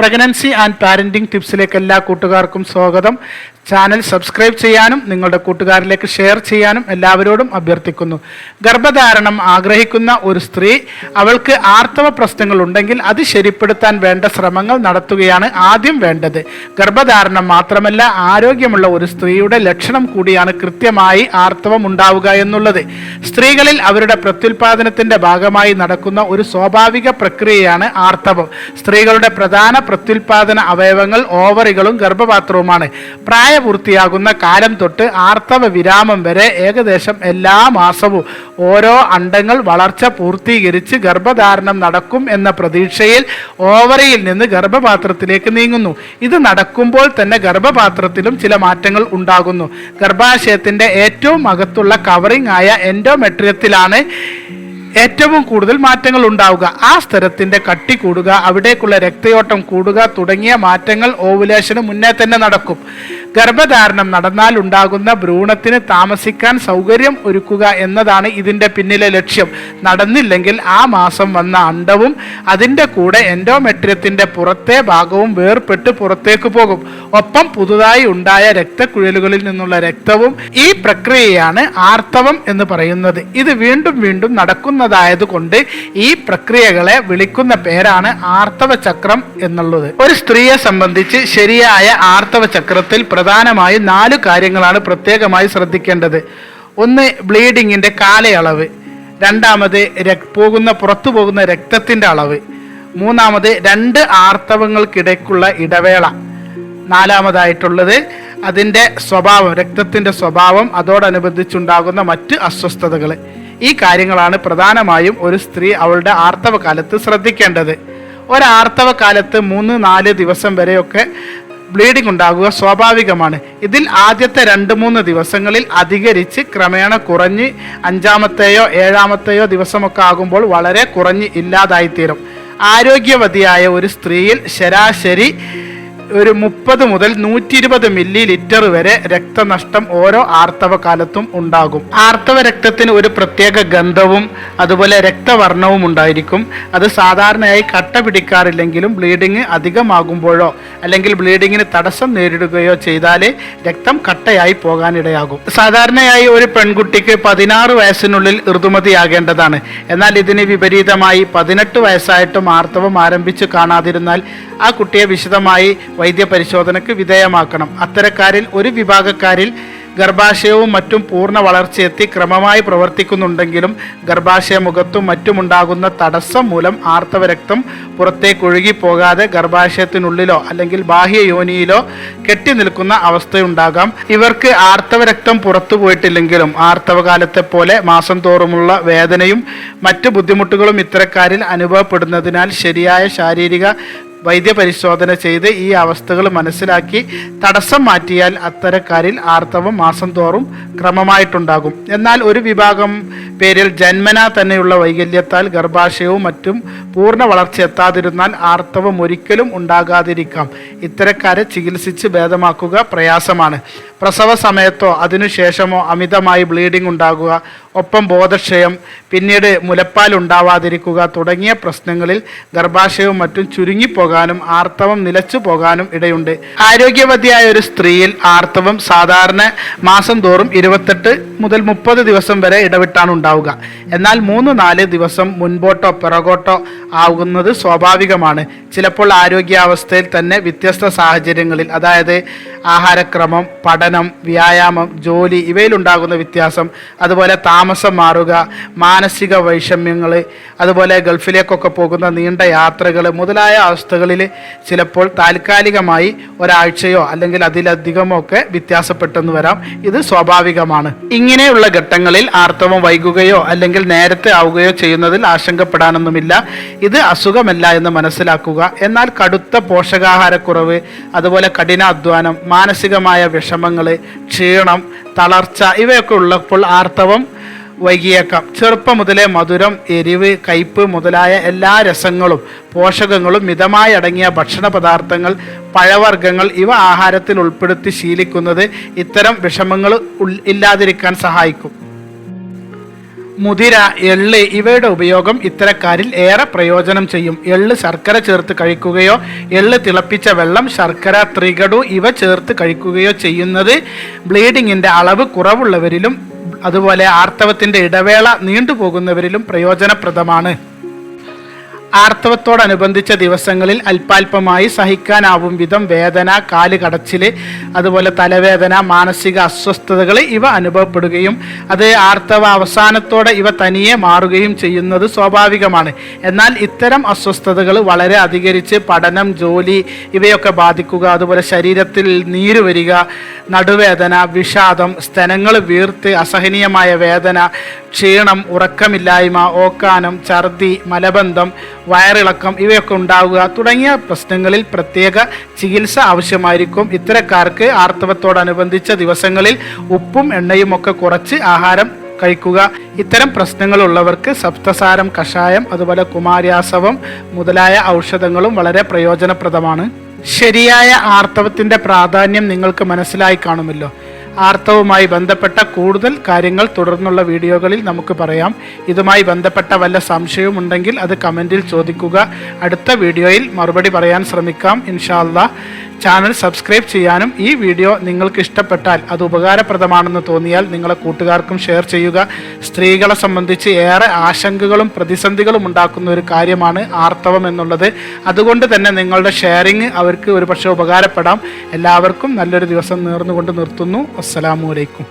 Pregnancy and parenting ടിപ്സിലേക്ക് എല്ലാ കൂട്ടുകാർക്കും സ്വാഗതം. ചാനൽ സബ്സ്ക്രൈബ് ചെയ്യാനും നിങ്ങളുടെ കൂട്ടുകാരിലേക്ക് ഷെയർ ചെയ്യാനും എല്ലാവരോടും അഭ്യർത്ഥിക്കുന്നു. ഗർഭധാരണം ആഗ്രഹിക്കുന്ന ഒരു സ്ത്രീ അവൾക്ക് ആർത്തവ പ്രശ്നങ്ങൾ ഉണ്ടെങ്കിൽ അത് ശരിപ്പെടുത്താൻ വേണ്ട ശ്രമങ്ങൾ നടത്തുകയാണ് ആദ്യം വേണ്ടത്. ഗർഭധാരണം മാത്രമല്ല ആരോഗ്യമുള്ള ഒരു സ്ത്രീയുടെ ലക്ഷണം കൂടിയാണ് കൃത്യമായി ആർത്തവം ഉണ്ടാവുക എന്നുള്ളത്. സ്ത്രീകളിൽ അവരുടെ പ്രത്യുൽപാദനത്തിന്റെ ഭാഗമായി നടക്കുന്ന ഒരു സ്വാഭാവിക പ്രക്രിയയാണ് ആർത്തവം. സ്ത്രീകളുടെ പ്രധാന പ്രത്യുൽപാദന അവയവങ്ങൾ ഓവറികളും ഗർഭപാത്രവുമാണ്. പ്രായപൂർത്തിയാകുന്ന കാലം തൊട്ട് ആർത്തവ വിരാമം വരെ ഏകദേശം എല്ലാ മാസവും ഓരോ അണ്ടങ്ങൾ വളർച്ച പൂർത്തീകരിച്ച് ഗർഭധാരണം നടക്കും എന്ന പ്രതീക്ഷയിൽ ഓവറിയിൽ നിന്ന് ഗർഭപാത്രത്തിലേക്ക് നീങ്ങുന്നു. ഇത് നടക്കുമ്പോൾ തന്നെ ഗർഭപാത്രത്തിലും ചില മാറ്റങ്ങൾ ഉണ്ടാകുന്നു. ഗർഭാശയത്തിന്റെ ഏറ്റവും അകത്തുള്ള കവറിംഗ് ആയ എൻഡോമെട്രിയത്തിലാണ് ഏറ്റവും കൂടുതൽ മാറ്റങ്ങൾ ഉണ്ടാവുക. ആ സ്ഥലത്തിന്റെ കട്ടി കൂടുക അവിടേക്കുള്ള രക്തയോട്ടം കൂടുക തുടങ്ങിയ മാറ്റങ്ങൾ ഓവുലേഷന് മുന്നേ തന്നെ നടക്കും. ഗർഭധാരണം നടന്നാൽ ഉണ്ടാകുന്ന ഭ്രൂണത്തിന് താമസിക്കാൻ സൗകര്യം ഒരുക്കുക എന്നതാണ് ഇതിന്റെ പിന്നിലെ ലക്ഷ്യം. നടന്നില്ലെങ്കിൽ ആ മാസം വന്ന അണ്ടവും അതിന്റെ കൂടെ എൻഡോമെട്രിയത്തിന്റെ പുറത്തെ ഭാഗവും വേർപെട്ട് പുറത്തേക്ക് പോകും. ഒപ്പം പുതുതായി ഉണ്ടായ രക്തക്കുഴലുകളിൽ നിന്നുള്ള രക്തവും ഈ പ്രക്രിയയാണ് ആർത്തവം എന്ന് പറയുന്നത്. ഇത് വീണ്ടും വീണ്ടും നടക്കുന്നതായതുകൊണ്ട് ഈ പ്രക്രിയകളെ വിളിക്കുന്ന പേരാണ് ആർത്തവ ചക്രം എന്നുള്ളത്. ഒരു സ്ത്രീയെ സംബന്ധിച്ച് ശരിയായ ആർത്തവ ചക്രത്തിൽ പ്രധാനമായും നാല് കാര്യങ്ങളാണ് പ്രത്യേകമായി ശ്രദ്ധിക്കേണ്ടത്. ഒന്ന് ബ്ലീഡിങ്ങിന്റെ കാലയളവ്. രണ്ടാമത് പോകുന്ന പുറത്തു പോകുന്ന രക്തത്തിന്റെ അളവ്. മൂന്നാമത് രണ്ട് ആർത്തവങ്ങൾക്കിടയ്ക്കുള്ള ഇടവേള. നാലാമതായിട്ടുള്ളത് അതിന്റെ സ്വഭാവം രക്തത്തിന്റെ സ്വഭാവം അതോടനുബന്ധിച്ചുണ്ടാകുന്ന മറ്റ് അസ്വസ്ഥതകൾ ഈ കാര്യങ്ങളാണ് പ്രധാനമായും ഒരു സ്ത്രീ അവളുടെ ആർത്തവ കാലത്ത് ശ്രദ്ധിക്കേണ്ടത്. ഒരാർത്തവ കാലത്ത് മൂന്ന് നാല് ദിവസം വരെയൊക്കെ ബ്ലീഡിംഗ് ഉണ്ടാകുക സ്വാഭാവികമാണ്. ഇതിൽ ആദ്യത്തെ രണ്ട് മൂന്ന് ദിവസങ്ങളിൽ അധികരിച്ച് ക്രമേണ കുറഞ്ഞ് അഞ്ചാമത്തെയോ ഏഴാമത്തെയോ ദിവസമൊക്കെ ആകുമ്പോൾ വളരെ കുറഞ്ഞ് ഇല്ലാതായിത്തീരും. ആരോഗ്യവതിയായ ഒരു സ്ത്രീയിൽ ശരാശരി ഒരു മുപ്പത് മുതൽ നൂറ്റി ഇരുപത് മില്ലി ലിറ്റർ വരെ രക്തനഷ്ടം ഓരോ ആർത്തവ കാലത്തും ഉണ്ടാകും. ആർത്തവ രക്തത്തിന് ഒരു പ്രത്യേക ഗന്ധവും അതുപോലെ രക്തവർണവും ഉണ്ടായിരിക്കും. അത് സാധാരണയായി കട്ട പിടിക്കാറില്ലെങ്കിലും ബ്ലീഡിങ് അധികമാകുമ്പോഴോ അല്ലെങ്കിൽ ബ്ലീഡിങ്ങിന് തടസ്സം നേരിടുകയോ ചെയ്താൽ രക്തം കട്ടയായി പോകാനിടയാകും. സാധാരണയായി ഒരു പെൺകുട്ടിക്ക് പതിനാറ് വയസ്സിനുള്ളിൽ ഋതുമതിയാകേണ്ടതാണ് എന്നാൽ ഇതിന് വിപരീതമായി പതിനെട്ട് വയസ്സായിട്ടും ആർത്തവം ആരംഭിച്ചു കാണാതിരുന്നാൽ ആ കുട്ടിയെ വിശദമായി വൈദ്യപരിശോധനയ്ക്ക് വിധേയമാക്കണം. അത്തരക്കാരിൽ ഒരു വിഭാഗക്കാരിൽ ഗർഭാശയവും മറ്റും പൂർണ വളർച്ചയെത്തി ക്രമമായി പ്രവർത്തിക്കുന്നുണ്ടെങ്കിലും ഗർഭാശയ മുഖത്തും മറ്റുമുണ്ടാകുന്ന തടസ്സം മൂലം ആർത്തവരക്തം പുറത്തേക്കൊഴുകി പോകാതെ ഗർഭാശയത്തിനുള്ളിലോ അല്ലെങ്കിൽ ബാഹ്യ യോനിയിലോ കെട്ടി നിൽക്കുന്ന അവസ്ഥയുണ്ടാകാം. ഇവർക്ക് ആർത്തവരക്തം പുറത്തു പോയിട്ടില്ലെങ്കിലും ആർത്തവകാലത്തെ പോലെ മാസം തോറുമുള്ള വേദനയും മറ്റു ബുദ്ധിമുട്ടുകളും ഇത്തരക്കാരിൽ അനുഭവപ്പെടുന്നതിനാൽ ശരിയായ ശാരീരിക വൈദ്യപരിശോധന ചെയ്ത് ഈ അവസ്ഥകൾ മനസ്സിലാക്കി തടസ്സം മാറ്റിയാൽ അത്തരക്കാരിൽ ആർത്തവം മാസം തോറും ക്രമമായിട്ടുണ്ടാകും. എന്നാൽ ഒരു വിഭാഗം പേരിൽ ജന്മന തന്നെയുള്ള വൈകല്യത്താൽ ഗർഭാശയവും മറ്റും പൂർണ വളർച്ച എത്താതിരുന്നാൽ ആർത്തവം ഒരിക്കലും ഉണ്ടാകാതിരിക്കാം. ഇത്തരക്കാരെ ചികിത്സിച്ച് ഭേദമാക്കുക പ്രയാസമാണ്. പ്രസവ സമയത്തോ അതിനുശേഷമോ അമിതമായി ബ്ലീഡിംഗ് ഉണ്ടാകുക ഒപ്പം ബോധക്ഷയം പിന്നീട് മുലപ്പാൽ ഉണ്ടാവാതിരിക്കുക തുടങ്ങിയ പ്രശ്നങ്ങളിൽ ഗർഭാശയവും മറ്റും ചുരുങ്ങിപ്പോകാനും ആർത്തവം നിലച്ചു പോകാനും ഇടയുണ്ട്. ആരോഗ്യവതിയായ ഒരു സ്ത്രീയിൽ ആർത്തവം സാധാരണ മാസം തോറും ഇരുപത്തെട്ട് മുതൽ മുപ്പത് ദിവസം വരെ ഇടവിട്ടാണ് ഉണ്ടാവുക. എന്നാൽ മൂന്ന് നാല് ദിവസം മുൻപോട്ടോ പിറകോട്ടോ ആകുന്നത് സ്വാഭാവികമാണ്. ചിലപ്പോൾ ആരോഗ്യാവസ്ഥയിൽ തന്നെ വ്യത്യസ്ത സാഹചര്യങ്ങളിൽ അതായത് ആഹാരക്രമം പഠനം വ്യായാമം ജോലി ഇവയിലുണ്ടാകുന്ന വ്യത്യാസം അതുപോലെ താമസം മാറുക മാനസിക വൈഷമ്യങ്ങൾ അതുപോലെ ഗൾഫിലേക്കൊക്കെ പോകുന്ന നീണ്ട യാത്രകൾ മുതലായ അവസ്ഥകളിൽ ചിലപ്പോൾ താൽക്കാലികമായി ഒരാഴ്ചയോ അല്ലെങ്കിൽ അതിലധികമോ ഒക്കെ വ്യത്യാസപ്പെട്ടെന്ന് വരാം. ഇത് സ്വാഭാവികമാണ്. ഇങ്ങനെയുള്ള ഘട്ടങ്ങളിൽ ആർത്തവം വൈകുകയോ അല്ലെങ്കിൽ നേരത്തെ ആവുകയോ ചെയ്യുന്നതിൽ ആശങ്കപ്പെടാനൊന്നുമില്ല. ഇത് അസുഖമല്ല എന്ന് മനസ്സിലാക്കുക. എന്നാൽ കടുത്ത പോഷകാഹാരക്കുറവ് അതുപോലെ കഠിനാധ്വാനം മാനസികമായ വിഷമങ്ങൾ ക്ഷീണം തളർച്ച ഇവയൊക്കെ ഉള്ളപ്പോൾ ആർത്തവം വൈകിയേക്കാം. ചെറുപ്പം മുതലേ മധുരം എരിവ് കയ്പ് മുതലായ എല്ലാ രസങ്ങളും പോഷകങ്ങളും മിതമായി അടങ്ങിയ ഭക്ഷണ പദാർത്ഥങ്ങൾ പഴവർഗങ്ങൾ ഇവ ആഹാരത്തിൽ ഉൾപ്പെടുത്തി ശീലിക്കുന്നത് ഇത്തരം വിഷമങ്ങൾ ഇല്ലാതിരിക്കാൻ സഹായിക്കും. മുതിര എള്ള് ഇവയുടെ ഉപയോഗം ഇത്തരക്കാരിൽ ഏറെ പ്രയോജനം ചെയ്യും. എള്ള് ശർക്കര ചേർത്ത് കഴിക്കുകയോ എള്ള് തിളപ്പിച്ച വെള്ളം ശർക്കര ത്രികടു ഇവ ചേർത്ത് കഴിക്കുകയോ ചെയ്യുന്നത് ബ്ലീഡിങ്ങിന്റെ അളവ് കുറവുള്ളവരിലും അതുപോലെ ആർത്തവത്തിന്റെ ഇടവേള നീണ്ടുപോകുന്നവരിലും പ്രയോജനപ്രദമാണ്. ആർത്തവത്തോടനുബന്ധിച്ച ദിവസങ്ങളിൽ അല്പാൽപമായി സഹിക്കാനാവും വിധം വേദന കാൽ കടച്ചിൽ അതുപോലെ തലവേദന മാനസിക അസ്വസ്ഥതകൾ ഇവ അനുഭവപ്പെടുകയും അത് ആർത്തവ അവസാനത്തോടെ ഇവ തനിയെ മാറുകയും ചെയ്യുന്നത് സ്വാഭാവികമാണ്. എന്നാൽ ഇത്തരം അസ്വസ്ഥതകൾ വളരെ അധികരിച്ച് പഠനം ജോലി ഇവയൊക്കെ ബാധിക്കുക അതുപോലെ ശരീരത്തിൽ നീര് വരിക നടുവേദന വിഷാദം സ്തനങ്ങൾ വീർത്ത് അസഹനീയമായ വേദന ക്ഷീണം ഉറക്കമില്ലായ്മ ഓക്കാനം ഛർദി മലബന്ധം വയറിളക്കം ഇവയൊക്കെ ഉണ്ടാവുക തുടങ്ങിയ പ്രശ്നങ്ങളിൽ പ്രത്യേക ചികിത്സ ആവശ്യമായിരിക്കും. ഇത്തരക്കാർക്ക് ആർത്തവത്തോടനുബന്ധിച്ച ദിവസങ്ങളിൽ ഉപ്പും എണ്ണയും ഒക്കെ കുറച്ച് ആഹാരം കഴിക്കുക. ഇത്തരം പ്രശ്നങ്ങളുള്ളവർക്ക് സപ്തസാരം കഷായം അതുപോലെ കുമാര്യാസവം മുതലായ ഔഷധങ്ങളും വളരെ പ്രയോജനപ്രദമാണ്. ശരിയായ ആർത്തവത്തിന്റെ പ്രാധാന്യം നിങ്ങൾക്ക് മനസ്സിലായി കാണുമല്ലോ. ആർത്തവുമായി ബന്ധപ്പെട്ട കൂടുതൽ കാര്യങ്ങൾ തുടർന്നുള്ള വീഡിയോകളിൽ നമുക്ക് പറയാം. ഇതുമായി ബന്ധപ്പെട്ട വല്ല സംശയവും ഉണ്ടെങ്കിൽ അത് കമന്റിൽ ചോദിക്കുക. അടുത്ത വീഡിയോയിൽ മറുപടി പറയാൻ ശ്രമിക്കാം. ഇൻഷാല്ല ചാനൽ സബ്സ്ക്രൈബ് ചെയ്യാനും ഈ വീഡിയോ നിങ്ങൾക്ക് ഇഷ്ടപ്പെട്ടാൽ അത് ഉപകാരപ്രദമാണെന്ന് തോന്നിയാൽ നിങ്ങളെ കൂട്ടുകാർക്കും ഷെയർ ചെയ്യുക. സ്ത്രീകളെ സംബന്ധിച്ച് ഏറെ ആശങ്കകളും പ്രതിസന്ധികളും ഉണ്ടാക്കുന്ന ഒരു കാര്യമാണ് ആർത്തവം എന്നുള്ളത്. അതുകൊണ്ട് തന്നെ നിങ്ങളുടെ ഷെയറിങ് അവർക്ക് ഒരുപക്ഷെ ഉപകാരപ്പെടാം. എല്ലാവർക്കും നല്ലൊരു ദിവസം നേർന്നുകൊണ്ട് നിർത്തുന്നു. അസ്സലാമു അലൈക്കും.